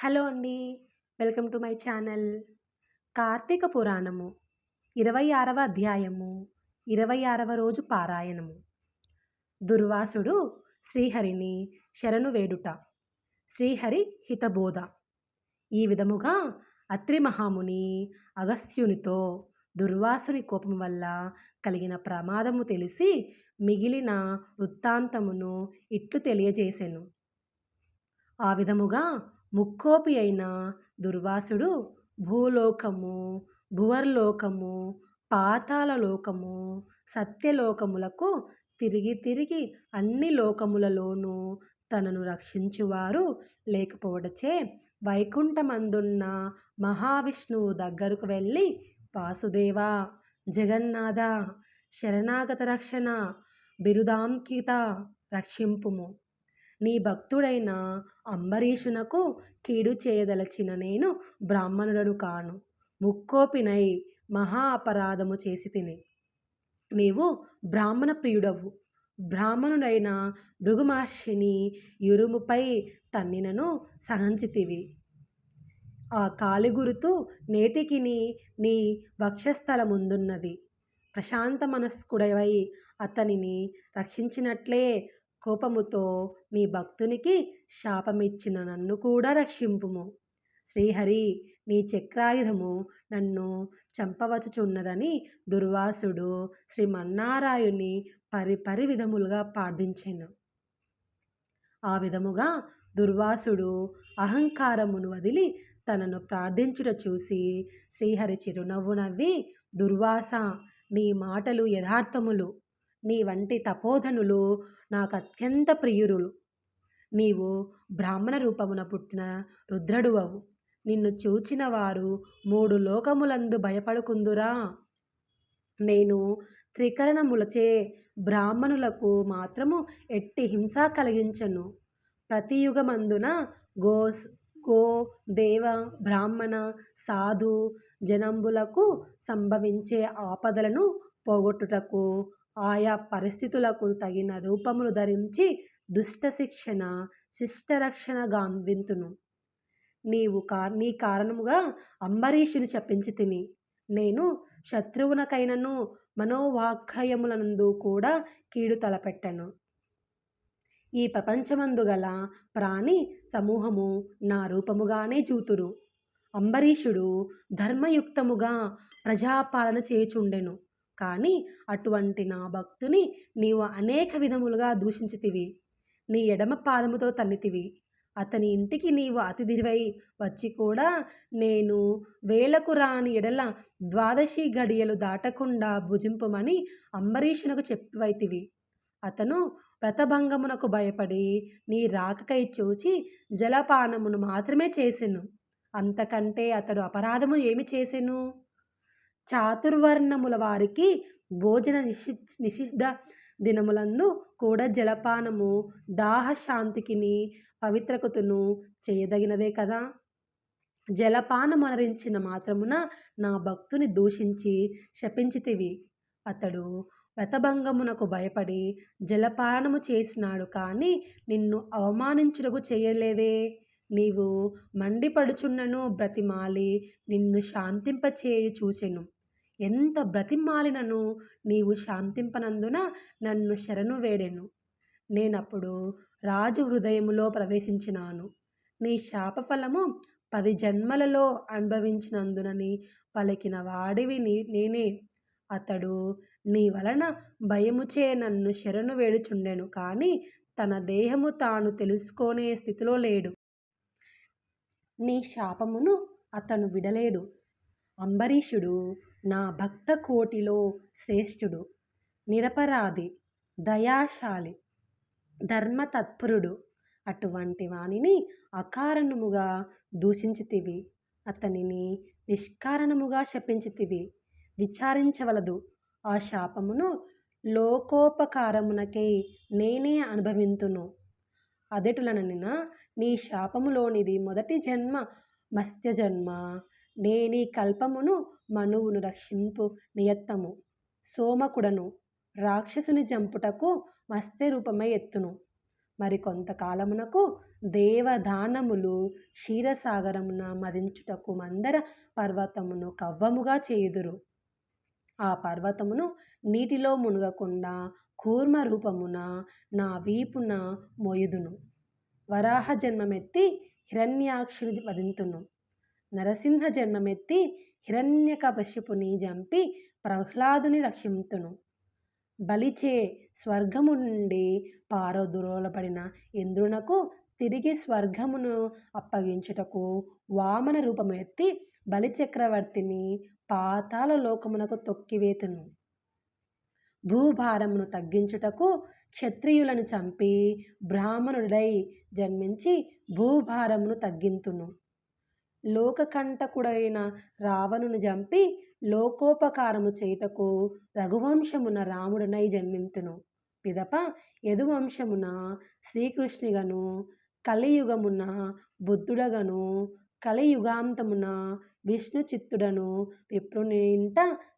Hello అండి. Welcome to my channel. Karthika Puranamu ఇరవై ఆరవ అధ్యాయము ఇరవై ఆరవ రోజు పారాయణము. దుర్వాసుడు శ్రీహరిని శరణు వేడుట. శ్రీహరి హితబోధ. ఈ విధముగా అత్రి మహాముని అగస్త్యునితో దుర్వాసుని కోపం వల్ల కలిగిన ప్రమాదము తెలిసి మిగిలిన వృత్తాంతమును ఇట్లు తెలియజేసెను. ఆ విధముగా ముక్కోపి అయిన దుర్వాసుడు భూలోకము భువర్లోకము పాతాల లోకము సత్యలోకములకు తిరిగి తిరిగి అన్ని లోకములలోనూ తనను రక్షించువారు లేకపోవడచే వైకుంఠమందున్న మహావిష్ణువు దగ్గరకు వెళ్ళి వాసుదేవ జగన్నాథ శరణాగత రక్షణ బిరుదాంకిత రక్షింపుము. నీ భక్తుడైన అంబరీషునకు కీడు చేయదలచిన నేను బ్రాహ్మణుడను కాను. ముక్కోపినై మహా అపరాధము చేసి తిని. నీవు బ్రాహ్మణ ప్రియుడవు. బ్రాహ్మణుడైన భృగుమహర్షిని యురుముపై తన్నినను సహంచితివి. ఆ కాలిగురుతు నేటికి నీ వక్షస్థలముందున్నది. ప్రశాంత మనస్కుడవై అతనిని రక్షించినట్లే కోపముతో నీ భక్తునికి శాపమిచ్చిన నన్ను కూడా రక్షింపుము. శ్రీహరి నీ చక్రాయుధము నన్ను చంపవచ్చుచున్నదని దుర్వాసుడు శ్రీమన్నారాయుని పరి పరి విధములుగా ప్రార్థించాను ఆ విధముగా దుర్వాసుడు అహంకారమును వదిలి తనను ప్రార్థించుట చూసి శ్రీహరి చిరునవ్వు నవ్వి దుర్వాస నీ మాటలు యథార్థములు. నీ వంటి తపోధనులు నాకు అత్యంత ప్రియురులు. నీవు బ్రాహ్మణ రూపమున పుట్టిన రుద్రడువవు నిన్ను చూచిన వారు మూడు లోకములందు భయపడుకుందురా. నేను త్రికరణములచే బ్రాహ్మణులకు మాత్రము ఎట్టి హింస కలిగించను. ప్రతియుగమందున గోస్ గో దేవ బ్రాహ్మణ సాధు జనంబులకు సంభవించే ఆపదలను పోగొట్టుటకు ఆయా పరిస్థితులకు తగిన రూపములు ధరించి దుష్ట శిక్షణ శిష్టరక్షణ గాంవింతును నీవు కా నీ కారణముగా అంబరీషుని చెప్పించి తిని నేను శత్రువునకైనను మనోవాఖ్యములనందు కూడా కీడు తలపెట్టను. ఈ ప్రపంచమందు గల ప్రాణి సమూహము నా రూపముగానే చూతురు. అంబరీషుడు ధర్మయుక్తముగా ప్రజాపాలన చేయుచుండెను. కానీ అటువంటి నా భక్తుని నీవు అనేక విధములుగా దూషించితివి. నీ ఎడమ పాదముతో తన్నితివి. అతని ఇంటికి నీవు అతిథివై వచ్చి కూడా నేను వేలకు రాని ఎడల ద్వాదశి గడియలు దాటకుండా భుజింపమని అంబరీషునకు చెప్పివైతివి. అతను వ్రతభంగమునకు భయపడి నీ రాకకై చూచి జలపానమును మాత్రమే చేసెను. అంతకంటే అతడు అపరాధము ఏమి చేసెను? చాతుర్వర్ణముల వారికి భోజన నిషి నిషిద్ధ దినములందు కూడా జలపానము దాహశాంతికిని పవిత్రకతును చేయదగినదే కదా. జలపానమనరించిన మాత్రమున నా భక్తుని దూషించి శపించితివి. అతడు వ్రతభంగమునకు భయపడి జలపానము చేసినాడు కానీ నిన్ను అవమానించుటకు చేయలేదే. నీవు మండిపడుచున్నను బ్రతిమాలి నిన్ను శాంతింపచేయి చూసెను ఎంత బ్రతిమాలినను నీవు శాంతింపనందున నన్ను శరణు వేడెను. నేనప్పుడు రాజు హృదయములో ప్రవేశించినాను. నీ శాపఫలము పది జన్మలలో అనుభవించినందునని పలికిన వాడివి నీ నేనే. అతడు నీ వలన భయముచే నన్ను శరణు వేడుచుండెను కానీ తన దేహము తాను తెలుసుకునే స్థితిలో లేడు. నీ శాపమును అతను విడలేడు. అంబరీషుడు నా భక్త కోటిలో శ్రేష్ఠుడు నిరపరాధి దయాశాలి ధర్మతత్పరుడు అటువంటి వానిని అకారణముగా దూషించితివి. అతనిని నిష్కారణముగా శపించితివి. విచారించవలదు. ఆ శాపమును లోకోపకారమునకై నేనే అనుభవింతును. అదెటులననిన నీ శాపములోనిది మొదటి జన్మ మత్స్య జన్మ నేనీ కల్పమును మనువును రక్షింపు నియత్తము. సోమకుడను రాక్షసుని జంపుటకు మత్స్య రూపమై ఎత్తును. మరి కొంతకాలమునకు దేవదానములు క్షీరసాగరమున మదించుటకు మందర పర్వతమును కవ్వముగా చేయుదురు. ఆ పర్వతమును నీటిలో మునగకుండా కూర్మ రూపమున నా వీపున మోయుదును. వరాహ జన్మమెత్తి హిరణ్యాక్షుని వదింతును నరసింహ జన్మమెత్తి హిరణ్యకపశిపుని జంపి ప్రహ్లాదుని రక్షింతును. బలిచే స్వర్గము నుండి పారదురోలపడిన ఇంద్రునకు తిరిగి స్వర్గమును అప్పగించుటకు వామన రూపమెత్తి బలిచక్రవర్తిని పాతాల లోకమునకు తొక్కివేతును. భూభారమును తగ్గించుటకు క్షత్రియులను చంపి బ్రాహ్మణుడై జన్మించి భూభారమును తగ్గింతును. లోకకంటకుడైన రావణును చంపి లోకోపకారము చేయుటకు రఘువంశమున రాముడనై జన్మింతును. పిదప యదువంశమున శ్రీకృష్ణుగను కలియుగమున బుద్ధుడగను కలియుగాంతమున విష్ణు చిత్తుడను విప్రునింట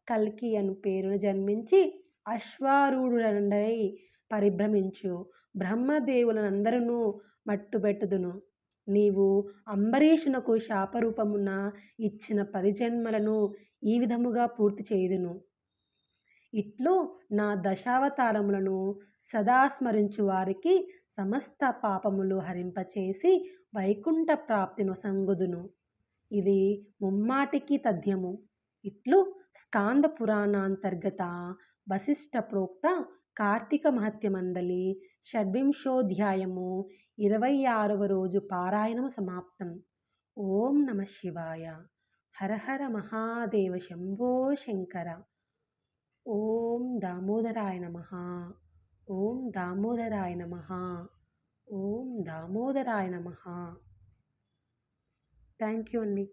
కల్కి అను పేరును జన్మించి అశ్వారూఢుడై పరిభ్రమించు. బ్రహ్మదేవులనందరూ మట్టుబెట్టుదును. నీవు అంబరీషునకు శాపరూపమున ఇచ్చిన పది జన్మలను ఈ విధముగా పూర్తి చేయుదును. ఇట్లు నా దశావతారములను సదా స్మరించు వారికి సమస్త పాపములు హరింపచేసి వైకుంఠ ప్రాప్తిను సంగుదును. ఇది ముమ్మాటికి తథ్యము. ఇట్లు స్కాంద పురాణాంతర్గత వశిష్ట ప్రోక్త కార్తీక మహత్యమందలి షడ్వింశోధ్యాయము ఇరవై ఆరవ రోజు పారాయణము సమాప్తం. ఓం నమ శివాయ. హర హర మహాదేవ శంభో శంకర. ఓం దామోదరాయ నమ. ఓం దామోదరాయ నమ. ఓం దామోదరాయ నమ. థ్యాంక్ యూ అండి